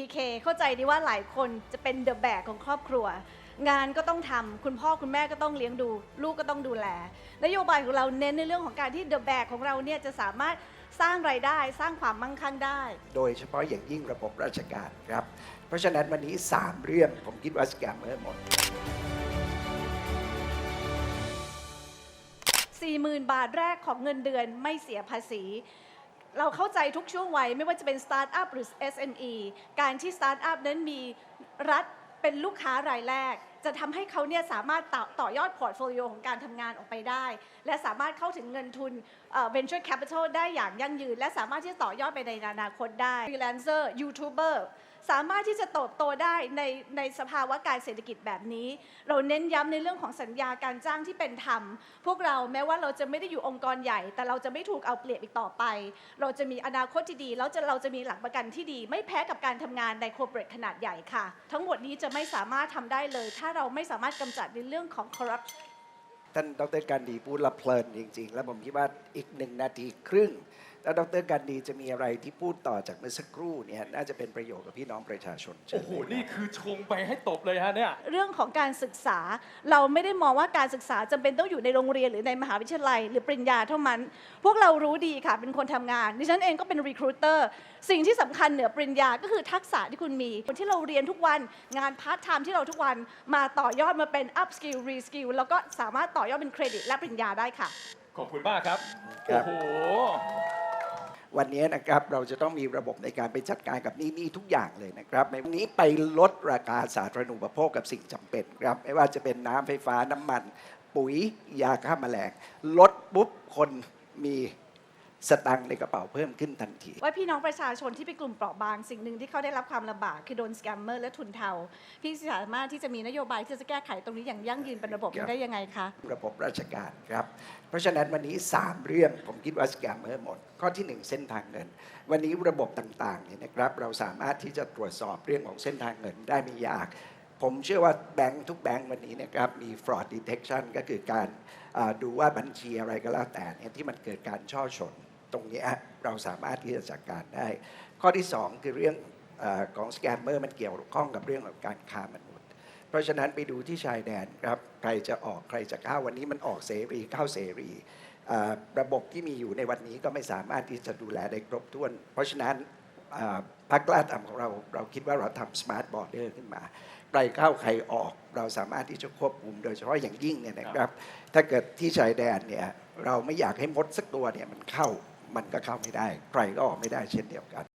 PK เข้าใจดีว่าหลายคนจะเป็นเดอะแบกของครอบครัว งานก็ต้องทำคุณพ่อคุณแม่ก็ต้องเลี้ยงดู ลูกก็ต้องดูแล นโยบายของเราเน้นในเรื่องของการที่เดอะแบกของเราเนี่ยจะสามารถสร้างไรายได้สร้างความมั่งคั่งได้ โดยเฉพาะอย่างยิ่งระบบราชการครับ เพราะฉะนั้นวันนี้ 3 เรื่องผมคิดว่าสแกมเมอร์หมด 40,000 บาทแรกของเงินเดือนไม่เสียภาษี เราเข้าใจทุกช่วงวัยไม่ว่าจะเป็นสตาร์ทอัพหรือ SME การที่สตาร์ทอัพนั้นมีรัฐเป็นลูกค้ารายแรก จะทำให้เขาเนี่ยสามารถต่อตอยอดพอร์ตโฟลิโอของการทำงานออกไปได้ และสามารถเข้าถึงเงินทุน venture capital ได้อย่างยั่งยืน และสามารถที่จะต่อยอดไปในอนาคตได้ freelancer youtuber สามารถที่จะเติบโตได้ในในสภาวะการเศรษฐกิจแบบนี้ เราเน้นย้ำในเรื่องของสัญญาการจ้างที่เป็นธรรม พวกเราแม้ว่าเราจะไม่ได้อยู่องค์กรใหญ่ แต่เราจะไม่ถูกเอาเปรียบอีกต่อไป เราจะมีอนาคตที่ดีแล้วจะเราจะมีหลักประกันที่ดี ไม่แพ้กับการทำงานในโคเปรทขนาดใหญ่ค่ะ ทั้งหมดนี้จะไม่สามารถทำได้เลย ถ้าเราไม่สามารถกำจัดในเรื่องของคอร์รัปชันท่านดรการดีพูดละเพลินจริง ๆ แล้วผมคิดว่าอีกหนึ่งนาทีครึ่ง แล้วดรการดีจะมีอะไรที่พูดต่อจากเมื่อสักครู่เนี่ยน่าจะเป็นประโยชน์กับพี่น้องประชาชนเชิโอ้ญโหเลยครับนี่คือชงไปให้ตบเลยฮะเนี่ยเรื่องของการศึกษาเราไม่ได้มองว่าการศึกษาจำเป็นต้องอยู่ในโรงเรียนหรือในมหาวิทยาลัย หรือปริญญาเท่านั้น พวกเรารู้ดีค่ะเป็นคนทำงานดิฉันเองก็เป็นรีค r ูเตอร์สิ่งที่สำคัญเหนือปริญญาก็คือทักษะที่คุณมีคนที่เราเรียนทุกวันงานพาร์ทไทม์ที่เราทุกวันมาต่อยอดมาเป็น up skill re skill แล้วก็สามารถต่อยอดเป็นเครดิตและปริญญาได้ค่ะ ขอบคุณมากครับครัโอ้บโห วันนี้นะครับเราจะต้องมีระบบในการไปจัดการกับนี่นี่ทุกอย่างเลยนะครับ ในวันนี้ไปลดราคาสาธารณูปโภคกับสิ่งจำเป็นครับไม่ว่าจะเป็นน้ำไฟฟ้าน้ำมัน ปุ๋ยยาฆ่าแมลงลดปุ๊บคนมี สตังค์ในกระเป๋าเพิ่มขึ้นทันที ว่าพี่น้องประชาชนที่เป็นกลุ่มเปราะบางสิ่งหนึ่งที่เขาได้รับความลำบากคือโดนสแกมเมอร์และทุนเทา พี่สามารถที่จะมีนโยบายที่จะแก้ไขตรงนี้อย่างยั่งยืนเป็นระบบครับได้ยังไงคะระบบราชการครับ เพราะฉะนั้นวันนี้ 3 เรื่องผมคิดว่าสแกมเมอร์หมด ข้อที่ 1 เส้นทางเงิน วันนี้ระบบต่างๆเนี่ยนะครับเราสามารถที่จะตรวจสอบเรื่องของเส้นทางเงินได้ไม่ยากผมเชื่อว่าแบงค์ทุกแบงค์วันนี้นะครับมี fraud detection ก็คือการอ่าดูว่าบัญชีอะไรก็แล้วแต่เนี่ยที่มันเกิดการช่อฉน ตรงนี้เราสามารถที่จะจัดการได้ ข้อที่ 2 คือเรื่องอของสแกมเมอร์มันเกี่ยวข้องกับเรื่องของการค้ามนุษย์ เพราะฉะนั้นไปดูที่ชายแดนครับใครจะออกใครจะเข้าวันนี้มันออกเสรีเข้าเสรีระบบที่มีอยู่ในวันนี้ก็ไม่สามารถที่จะดูแลได้ครบถ้วน เพราะฉะนั้นอ่าภาคกล้าทำของเราเราคิดว่าเราทำสมาร์ทบอร์เดอร์ขึ้นมาใครเข้าใครออกเราสามารถที่จะควบคุมโดยเฉพาะอย่างยิ่งเนี่ยนะครับ ถ้าเกิดที่ชายแดนเนี่ยเราไม่อยากให้มดสักตัวเนี่ยมันเข้า มันก็เข้าไม่ได้ ใครก็ออกไม่ได้เช่นเดียวกัน